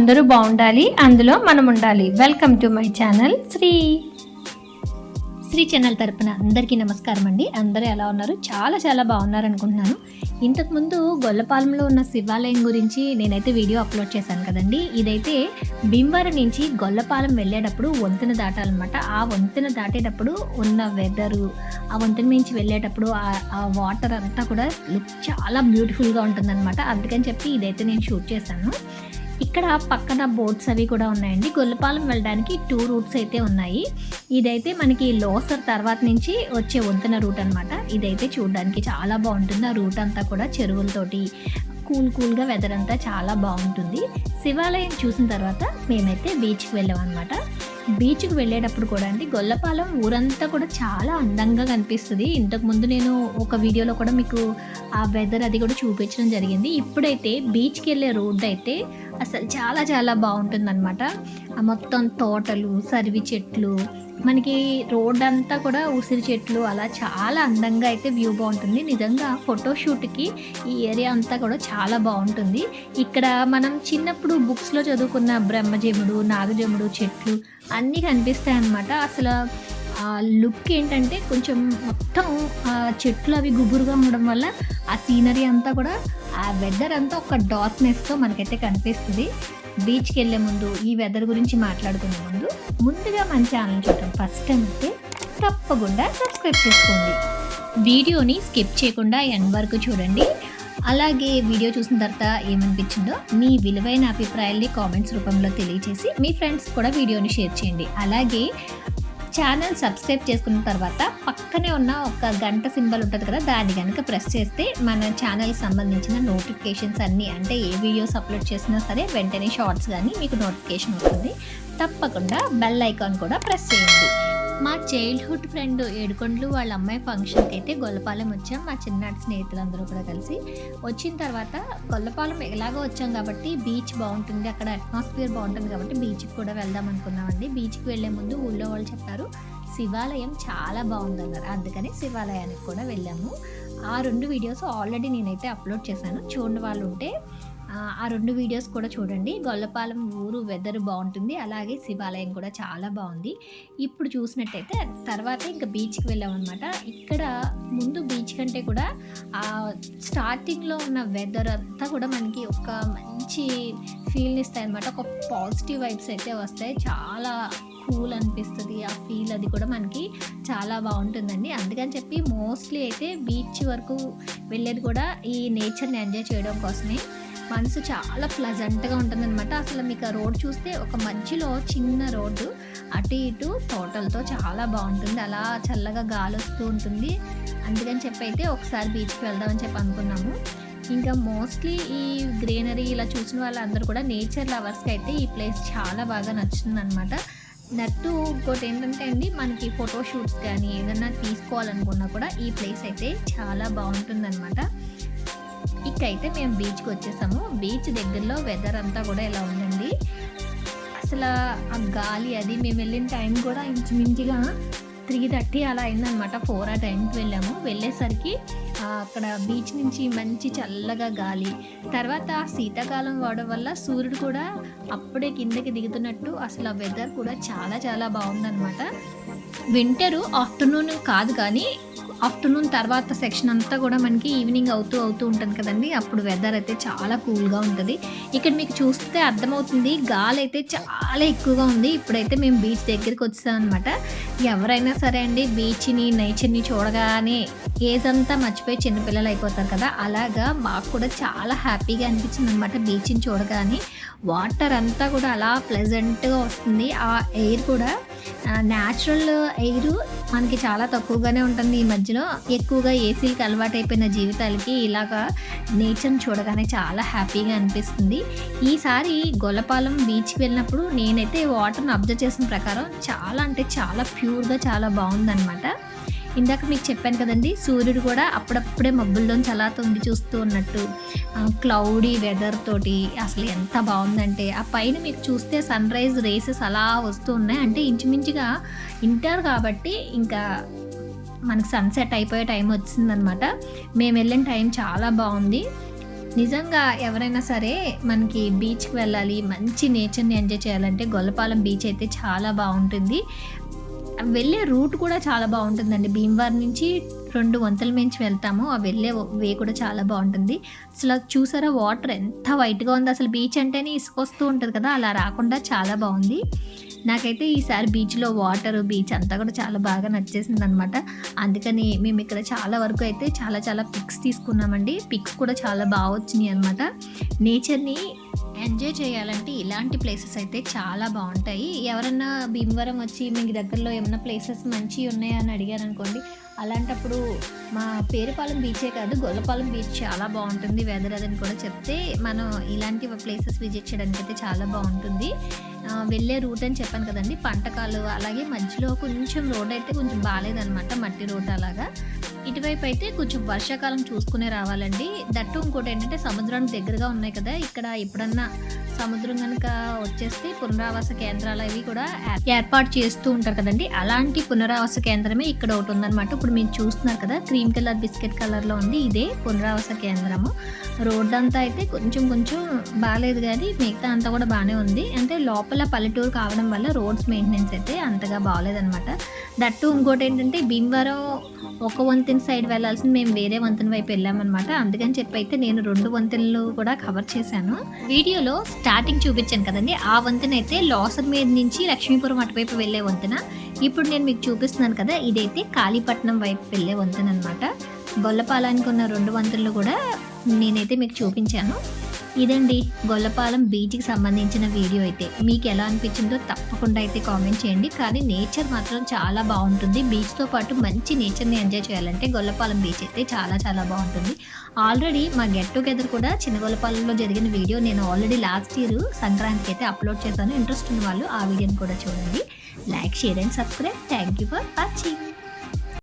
అందరూ బాగుండాలి అందులో మనం ఉండాలి welcome to my channel Sri Sri channel తరపున అందరికీ నమస్కారం అండి. అందరూ ఎలా ఉన్నారు? చాలా చాలా బాగున్నారు అనుకుంటున్నాను ఇంతకుముందు గొల్లపాలెంలో ఉన్న శివాలయం గురించి నేనైతే వీడియో అప్లోడ్ చేశాను కదండి. ఇదైతే భీమవరం నుంచి గొల్లపాలెం వెళ్ళేటప్పుడు వంతెన దాటాలన్నమాట. ఆ వంతెన దాటేటప్పుడు ఉన్న వెదరు ఆ వంతెన నుంచి వెళ్ళేటప్పుడు ఆ- వాటర్ అంతా కూడా లుక్ చాలా బ్యూటిఫుల్గా ఉంటుందన్నమాట. అందుకని చెప్పి ఇదైతే నేను షూట్ చేశాను. ఇక్కడ పక్కన బోట్స్ అవి కూడా ఉన్నాయండి. గొల్లపాలెం వెళ్ళడానికి టూ రూట్స్ అయితే ఉన్నాయి. ఇదైతే మనకి లోసర్ తర్వాత నుంచి వచ్చే వంతెన రూట్ అనమాట ఇదైతే చూడడానికి చాలా బాగుంటుంది. ఆ రూట్ అంతా కూడా చెరువులతోటి కూల్ కూల్గా వెదర్ అంతా చాలా బాగుంటుంది. శివాలయం చూసిన తర్వాత మేమైతే బీచ్కి వెళ్ళాం అనమాట బీచ్కి వెళ్ళేటప్పుడు కూడా అండి గొల్లపాలెం ఊరంతా కూడా చాలా అందంగా కనిపిస్తుంది. ఇంతకు ముందు నేను ఒక వీడియోలో కూడా మీకు ఆ వెదర్ అది కూడా చూపించడం జరిగింది. ఇప్పుడైతే బీచ్కి వెళ్ళే రోడ్డు అయితే అసలు చాలా చాలా బాగుంటుందన్నమాట. ఆ మొత్తం తోటలు సరివి చెట్లు మనకి రోడ్ అంతా కూడా ఉసిరి చెట్లు అలా చాలా అందంగా అయితే వ్యూ బాగుంటుంది. నిజంగా ఫోటోషూట్కి ఈ ఏరియా అంతా కూడా చాలా బాగుంటుంది. ఇక్కడ మనం చిన్నప్పుడు బుక్స్లో చదువుకున్న బ్రహ్మజముడు నాగజముడు చెట్లు అన్నీ కనిపిస్తాయి అన్నమాట అసలు ఆ లుక్ ఏంటంటే కొంచెం మొత్తం చెట్లు అవి గుబురుగా ఉండడం వల్ల ఆ సీనరీ అంతా కూడా ఆ వెదర్ అంతా ఒక డార్క్నెస్తో మనకైతే కనిపిస్తుంది. బీచ్కి వెళ్ళే ముందు ఈ వెదర్ గురించి మాట్లాడుకునే ముందు ముందుగా మన ఛానల్ చూడటం ఫస్ట్ టైం అయితే తప్పకుండా సబ్స్క్రైబ్ చేసుకోండి. వీడియోని స్కిప్ చేయకుండా ఎండ్ వరకు చూడండి. అలాగే వీడియో చూసిన తర్వాత ఏమనిపించిందో మీ విలువైన అభిప్రాయాల్ని కామెంట్స్ రూపంలో తెలియజేసి మీ ఫ్రెండ్స్ కూడా వీడియోని షేర్ చేయండి. అలాగే ఛానల్ సబ్స్క్రైబ్ చేసుకున్న తర్వాత పక్కనే ఉన్న ఒక గంట సింబల్ ఉంటుంది కదా దాన్ని కనుక ప్రెస్ చేస్తే మన ఛానల్కి సంబంధించిన నోటిఫికేషన్స్ అన్నీ అంటే ఏ వీడియోస్ అప్లోడ్ చేసినా సరే వెంటనే షార్ట్స్ కానీ మీకు నోటిఫికేషన్ వస్తుంది. తప్పకుండా బెల్ ఐకాన్ కూడా ప్రెస్ చేయండి. మా చైల్డ్హుడ్ ఫ్రెండ్ ఏడుకొండలు వాళ్ళ అమ్మాయి ఫంక్షన్కి అయితే గొల్లపాలెం వచ్చాం. మా చిన్ననాటి స్నేహితులందరూ కూడా కలిసి. వచ్చిన తర్వాత గొల్లపాలెం ఎలాగో వచ్చాం కాబట్టి బీచ్ బాగుంటుంది. అక్కడ అట్మాస్ఫియర్ బాగుంటుంది కాబట్టి బీచ్కి కూడా వెళ్దాం అనుకున్నామండి. బీచ్కి వెళ్ళే ముందు ఊళ్ళో వాళ్ళు చెప్పారు శివాలయం చాలా బాగుందన్నారు అందుకని శివాలయానికి కూడా వెళ్ళాము. ఆ రెండు వీడియోస్ ఆల్రెడీ నేనైతే అప్లోడ్ చేశాను. చూడండి వాళ్ళు ఉంటే ఆ, రెండు వీడియోస్ కూడా చూడండి. గొల్లపాలెం ఊరు వెదర్ బాగుంటుంది. అలాగే శివాలయం కూడా చాలా బాగుంది. ఇప్పుడు చూసినట్టయితే తర్వాత ఇంకా బీచ్కి వెళ్ళామన్నమాట. ఇక్కడ ముందు బీచ్ కంటే కూడా ఆ స్టార్టింగ్లో ఉన్న వెదర్ అంతా కూడా మనకి ఒక మంచి ఫీల్ని ఇస్తాయి అనమాట ఒక పాజిటివ్ వైబ్స్ అయితే వస్తాయి. చాలా కూల్ అనిపిస్తుంది. ఆ ఫీల్ అది కూడా మనకి చాలా బాగుంటుందండి. అందుకని చెప్పి మోస్ట్లీ అయితే బీచ్ వరకు వెళ్ళేది కూడా ఈ నేచర్ని ఎంజాయ్ చేయడం కోసమే. మనసు చాలా ప్లజెంట్గా ఉంటుందన్నమాట. అసలు మీకు ఆ రోడ్ చూస్తే ఒక మధ్యలో చిన్న రోడ్డు అటు ఇటు తోటలతో చాలా బాగుంటుంది. అలా చల్లగా గాలి వస్తూ ఉంటుంది. అందుకని చెప్పి అయితే ఒకసారి బీచ్కి వెళ్దామని చెప్పి అనుకున్నాము. ఇంకా మోస్ట్లీ ఈ గ్రీనరీ ఇలా చూసిన వాళ్ళందరూ కూడా నేచర్ లవర్స్కి అయితే ఈ ప్లేస్ చాలా బాగా నచ్చుతుంది అనమాట నట్టు ఇంకోటి ఏంటంటే అండి మనకి ఫోటో షూట్స్ కానీ ఏదైనా తీసుకోవాలనుకున్నా కూడా ఈ ప్లేస్ అయితే చాలా బాగుంటుందన్నమాట. ఇక్కడైతే మేము బీచ్కి వచ్చేసాము. బీచ్ దగ్గరలో వెదర్ అంతా కూడా ఇలా ఉందండి? అసలు ఆ గాలి అది మేము వెళ్ళిన టైం కూడా ఇంచుమించుగా త్రీ థర్టీ అలా అయిందనమాట ఫోర్ ఆ టైంకి వెళ్ళాము. వెళ్ళేసరికి అక్కడ బీచ్ నుంచి మంచి చల్లగా గాలి. తర్వాత శీతాకాలం వాడడం వల్ల సూర్యుడు కూడా అప్పుడే కిందకి దిగుతున్నట్టు అసలు ఆ వెదర్ కూడా చాలా చాలా బాగుందనమాట వింటరు ఆఫ్టర్నూన్ కాదు కానీ ఆఫ్టర్నూన్ తర్వాత సెక్షన్ అంతా కూడా మనకి ఈవినింగ్ అవుతూ అవుతూ ఉంటుంది కదండి. అప్పుడు వెదర్ అయితే చాలా కూల్గా ఉంటుంది. ఇక్కడ మీకు చూస్తే అర్థమవుతుంది గాలి అయితే చాలా ఎక్కువగా ఉంది. ఇప్పుడైతే మేము బీచ్ దగ్గరికి వచ్చామన్నమాట. ఎవరైనా సరే అండి బీచ్ని నేచర్ని చూడగానే ఏజ్ అంతా మర్చిపోయి చిన్నపిల్లలు అయిపోతారు కదా. అలాగా మాకు కూడా చాలా హ్యాపీగా అనిపించింది అనమాట బీచ్ని చూడగానే. వాటర్ అంతా కూడా అలా ప్లెజెంట్గా వస్తుంది. ఆ ఎయిర్ కూడా న్యాచురల్ ఎయిర్ మనకి చాలా తక్కువగానే ఉంటుంది ఈ మధ్యలో. ఎక్కువగా ఏసీలకి అలవాటైపోయిన జీవితాలకి ఇలాగా నేచర్ని చూడగానే చాలా హ్యాపీగా అనిపిస్తుంది. ఈసారి గొల్లపాలెం బీచ్కి వెళ్ళినప్పుడు నేనైతే వాటర్ని అబ్జర్వ్ చేసిన ప్రకారం చాలా అంటే చాలా ప్యూర్గా చాలా బాగుందన్నమాట. ఇందాక మీకు చెప్పాను కదండి సూర్యుడు కూడా అప్పుడప్పుడే మబ్బుల్లోంచి అలా తొంగి చూస్తూ ఉన్నట్టు. క్లౌడీ వెదర్ తోటి అసలు ఎంత బాగుందంటే ఆ పైన మీకు చూస్తే సన్ రైజ్ రేసెస్ అలా వస్తూ ఉన్నాయి. అంటే ఇంచుమించుగా ఇంటర్ కాబట్టి ఇంకా మనకి సన్సెట్ అయిపోయే టైం వచ్చిందనమాట. మేము వెళ్ళిన టైం చాలా బాగుంది. నిజంగా ఎవరైనా సరే మనకి బీచ్కి వెళ్ళాలి మంచి నేచర్ని ఎంజాయ్ చేయాలంటే గొల్లపాలెం బీచ్ అయితే చాలా బాగుంటుంది. వెళ్ళే రూట్ కూడా చాలా బాగుంటుందండి. భీమవరం నుంచి రెండు వంతల మించి వెళ్తాము. ఆ వెళ్ళే వే కూడా చాలా బాగుంటుంది. అసలు చూసారా? వాటర్ ఎంత వైట్గా ఉంది. అసలు బీచ్ అంటేనే ఇసుకొస్తూ ఉంటుంది కదా? అలా రాకుండా చాలా బాగుంది. నాకైతే ఈసారి బీచ్లో వాటర్ బీచ్ అంతా కూడా చాలా బాగా నచ్చేసింది అనమాట అందుకని మేము ఇక్కడ చాలా వరకు అయితే చాలా చాలా పిక్స్ తీసుకున్నామండి. పిక్స్ కూడా చాలా బాగా వచ్చినాయి అనమాట నేచర్ని ఎంజాయ్ చేయాలంటే ఇలాంటి ప్లేసెస్ అయితే చాలా బాగుంటాయి. ఎవరన్నా భీమవరం వచ్చి మీకు దగ్గరలో ఏమైనా ప్లేసెస్ మంచి ఉన్నాయా అని అడిగారు అనుకోండి అలాంటప్పుడు మా పేరుపాలెం బీచే కాదు గొల్లపాలెం బీచ్ చాలా బాగుంటుంది వెదర్ అదని కూడా చెప్తే మనం ఇలాంటి ప్లేసెస్ విజిట్ చేయడానికి అయితే చాలా బాగుంటుంది. వెళ్ళే రూట్ అని చెప్పాను కదండి పంటకాలు అలాగే మధ్యలో కొంచెం రోడ్ అయితే కొంచెం బాగాలేదనమాట మట్టి రోడ్ అలాగా. ఇటువైపు అయితే కొంచెం వర్షాకాలం చూసుకునే రావాలండి. దట్టు ఇంకోటి ఏంటంటే సముద్రానికి దగ్గరగా ఉన్నాయి కదా ఇక్కడ ఎప్పుడన్నా సముద్రం కనుక వచ్చేస్తే పునరావాస కేంద్రాలు అవి కూడా ఏర్పాటు చేస్తూ ఉంటారు కదండి. అలాంటి పునరావాస కేంద్రమే ఇక్కడ ఒకటి ఉందన్నమాట. ఇప్పుడు మీరు చూస్తున్నారు కదా క్రీమ్ కలర్ బిస్కెట్ కలర్లో ఉంది ఇదే పునరావాస కేంద్రము. రోడ్ అంతా అయితే కొంచెం కొంచెం బాగాలేదు కానీ మిగతా అంతా కూడా బాగానే ఉంది. అంటే లోపల పల్లెటూరు కావడం వల్ల రోడ్స్ మెయింటెనెన్స్ అయితే అంతగా బాగాలేదనమాట దట్టు ఇంకోటి ఏంటంటే భీమవరం ఒక వంతెన సైడ్ వెళ్ళాల్సింది మేము వేరే వంతెన వైపు వెళ్ళామన్నమాట. అందుకని చెప్పి అయితే నేను రెండు వంతెనలు కూడా కవర్ చేశాను. వీడియోలో స్టార్టింగ్ చూపించాను కదండి. ఆ వంతెన అయితే లోసర్ మీద నుంచి లక్ష్మీపురం అటువైపు వెళ్ళే వంతెన. ఇప్పుడు నేను మీకు చూపిస్తున్నాను కదా ఇదైతే కాళీపట్నం వైపు వెళ్ళే వంతెన అనమాట గొల్లపాలానికి ఉన్న రెండు వంతెనలు కూడా నేనైతే మీకు చూపించాను. ఇదండి గొల్లపాలెం బీచ్కి సంబంధించిన వీడియో అయితే. మీకు ఎలా అనిపించిందో తప్పకుండా అయితే కామెంట్ చేయండి. కానీ నేచర్ మాత్రం చాలా బాగుంటుంది. బీచ్తో పాటు మంచి నేచర్ని ఎంజాయ్ చేయాలంటే గొల్లపాలెం బీచ్ అయితే చాలా చాలా బాగుంటుంది. ఆల్రెడీ మా గెట్ టుగెదర్ కూడా చిన్న గొల్లపాలెంలో జరిగిన వీడియో నేను ఆల్రెడీ లాస్ట్ ఇయర్ సంక్రాంతికి అయితే అప్లోడ్ చేశాను. ఇంట్రెస్ట్ ఉన్న వాళ్ళు ఆ వీడియోని కూడా చూడండి. Like share and subscribe. Thank you for watching.